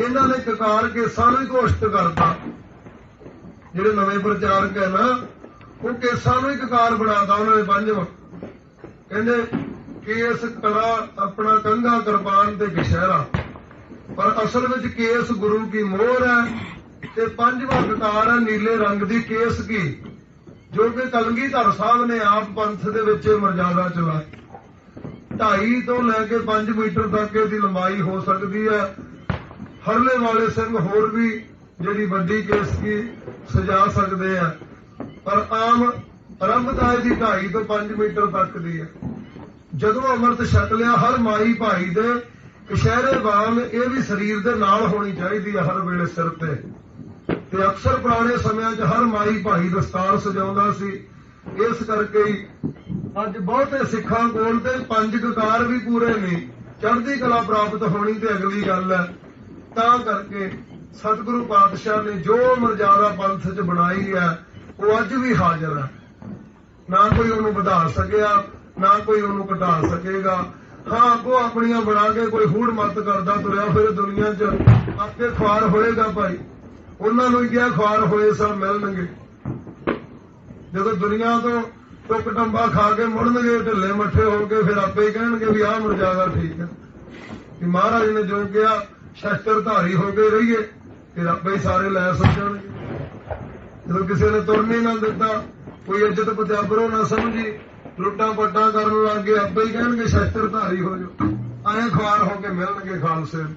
ਇਹਨਾਂ ਨੇ ਕਕਾਰ ਕੇਸਾਂ ਨੂੰ ਹੀ ਘੋਸ਼ਿਤ ਕਰਤਾ। ਜਿਹੜੇ ਨਵੇਂ ਪ੍ਰਚਾਰਕ ਹੈ ਨਾ, ਉਹ ਕੇਸਾਂ ਨੂੰ ਹੀ ਕਕਾਰ ਬਣਾਤਾ ਉਹਨਾਂ ਨੇ ਪੰਜਵਾਂ ਕਹਿੰਦੇ, ਕੇਸ ਕਰਾ ਆਪਣਾ ਕੰਗਾ ਕਿਰਪਾਨ ਤੇ ਕਸ਼ਹਿਰਾ ਪਰ ਅਸਲ ਵਿੱਚ ਕੇਸ ਗੁਰੂ ਕੀ ਮੋਹਰ ਹੈ ਤੇ ਪੰਜਵਾਂ ਕਕਾਰ ਹੈ ਨੀਲੇ ਰੰਗ ਦੀ ਕੇਸ ਕੀ, ਜੋ ਕਿ ਕਲਗੀਧਰ ਸਾਹਿਬ ਨੇ ਆਪ ਪੰਥ ਦੇ ਵਿੱਚ ਇਹ ਮਰਜ਼ਾਦਾ ਚਲਾਈ। 2.5 ਤੋਂ ਲੈ ਕੇ 5 ਮੀਟਰ ਤੱਕ ਇਹਦੀ ਲੰਬਾਈ ਹੋ ਸਕਦੀ ਹੈ। ਹਰਲੇ ਵਾਲੇ ਸਿੰਘ ਹੋਰ ਵੀ ਜਿਹੜੀ ਵੱਡੀ ਕੇਸ ਕੀ ਸਜਾ ਸਕਦੇ ਆ, ਪਰ ਆਮ ਆਰੰਭਤਾ ਇਹਦੀ 2.5 ਤੋਂ 5 ਮੀਟਰ ਤੱਕ ਦੀ ਹੈ ਜਦੋਂ ਅੰਮ੍ਰਿਤ ਛਕ ਲਿਆ, ਹਰ ਮਾਈ ਭਾਈ ਦੇ ਕਸ਼ਹਿਰੇ ਵਾਂਗ ਇਹ ਵੀ ਸਰੀਰ ਦੇ ਨਾਲ ਹੋਣੀ ਚਾਹੀਦੀ ਹੈ ਹਰ ਵੇਲੇ ਸਿਰ ਤੇ। ਤੇ ਅਕਸਰ ਪੁਰਾਣੇ ਸਮਿਆਂ 'ਚ ਹਰ ਮਾਈ ਭਾਈ ਦਸਤਾਰ ਸਜਾਉਂਦਾ ਸੀ। ਇਸ ਕਰਕੇ ਹੀ ਅੱਜ ਬਹੁਤੇ ਸਿੱਖਾਂ ਕੋਲ ਤੇ ਪੰਜ ਕਕਾਰ ਵੀ ਪੂਰੇ ਨਹੀਂ ਚੜ੍ਹਦੀ ਕਲਾ ਪ੍ਰਾਪਤ ਹੋਣੀ ਤੇ ਅਗਲੀ ਗੱਲ ਹੈ ਤਾਂ ਕਰਕੇ ਸਤਿਗੁਰੂ ਪਾਤਸ਼ਾਹ ਨੇ ਜੋ ਮਰਜ਼ਾਦਾ ਪੰਥ 'ਚ ਬਣਾਈ ਹੈ, ਉਹ ਅੱਜ ਵੀ ਹਾਜ਼ਰ ਹੈ। ਨਾ ਕੋਈ ਉਹਨੂੰ ਵਧਾ ਸਕਿਆ, ਨਾ ਕੋਈ ਉਹਨੂੰ ਘਟਾ ਸਕੇਗਾ। ਹਾਂ ਕੋ ਆਪਣੀਆਂ ਬਣਾ ਕੇ ਕੋਈ ਹੂੜ ਮਤ ਕਰਦਾ ਤੁਰਿਆ ਫਿਰ ਦੁਨੀਆ 'ਚ, ਆਪੇ ਖੁਆਰ ਹੋਏਗਾ ਭਾਈ। ਉਹਨਾਂ ਨੂੰ ਹੀ ਕਿਹਾ, ਖੁਆਰ ਹੋਏ ਸਭ ਮਿਲਣਗੇ। ਜਦੋਂ ਦੁਨੀਆ ਤੋਂ ਟੁੱਕ ਟੰਬਾ ਖਾ ਕੇ ਮੁੜਨਗੇ, ਢਿੱਲੇ ਮੱਠੇ ਹੋ ਕੇ, ਫਿਰ ਆਪੇ ਹੀ ਕਹਿਣਗੇ ਵੀ ਆਹ ਮਰਜ਼ਾਦਾ ਠੀਕ ਹੈ। ਕਿ ਮਹਾਰਾਜ ਨੇ ਜੋ ਕਿਹਾ ਸ਼ਸਤਰ ਧਾਰੀ ਹੋ ਕੇ ਰਹੀਏ ਫਿਰ ਆਪੇ ਹੀ ਸਾਰੇ ਲੈ ਸਕਣਗੇ ਜਦੋਂ ਕਿਸੇ ਨੇ ਤੁਰਨ ਹੀ ਨਾ ਦਿੱਤਾ, ਕੋਈ ਇੱਜ਼ਤ ਪਤਿਆਬਰੋ ਨਾ ਸਮਝੀ, ਲੁੱਟਾਂ ਪੱਟਾਂ ਕਰਨ ਲੱਗ ਗਏ, ਆਪੇ ਹੀ ਕਹਿਣਗੇ ਸ਼ਸਤਰ ਧਾਰੀ ਹੋ ਜਾਓ ਐਂ ਖਵਾਰ ਹੋ ਕੇ ਮਿਲਣਗੇ ਖਾਲਸੇ ਨੂੰ।